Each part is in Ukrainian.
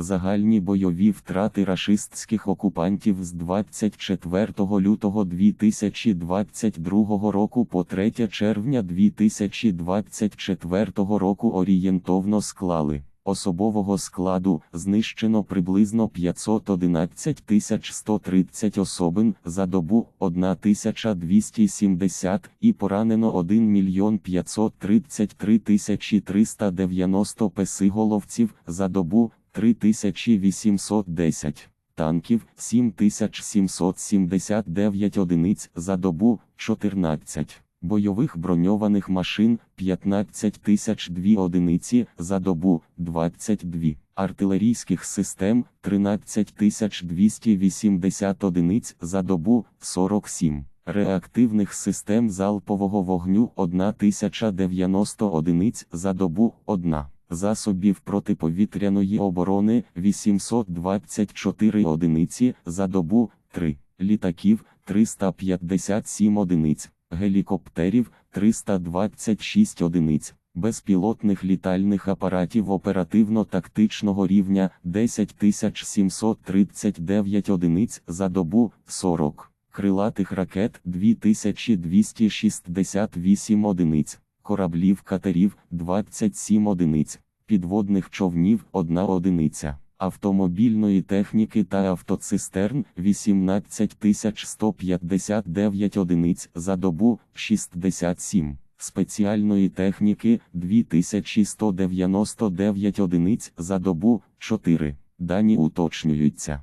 Загальні бойові втрати рашистських окупантів з 24 лютого 2022 року по 3 червня 2024 року орієнтовно склали. Особового складу знищено приблизно 511 130 особин за добу 1270 і поранено 1 мільйон 533 390 песиголовців за добу 3810 танків 7779 одиниць за добу 14 бойових броньованих машин 15 002 одиниці за добу 22 артилерійських систем 13 280 одиниць за добу 47 реактивних систем залпового вогню 1090 одиниць за добу 1 засобів протиповітряної оборони 824 одиниці за добу 3 літаків 357 одиниць гелікоптерів 326 одиниць, безпілотних літальних апаратів оперативно-тактичного рівня 10739 одиниць за добу 40, крилатих ракет 2268 одиниць, кораблів катерів 27 одиниць, підводних човнів 1 одиниця автомобільної техніки та автоцистерн 18 159 одиниць за добу 67, спеціальної техніки 2199 одиниць за добу 4. Дані уточнюються.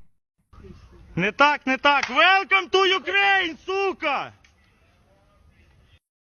Не так, не так. Welcome to Ukraine!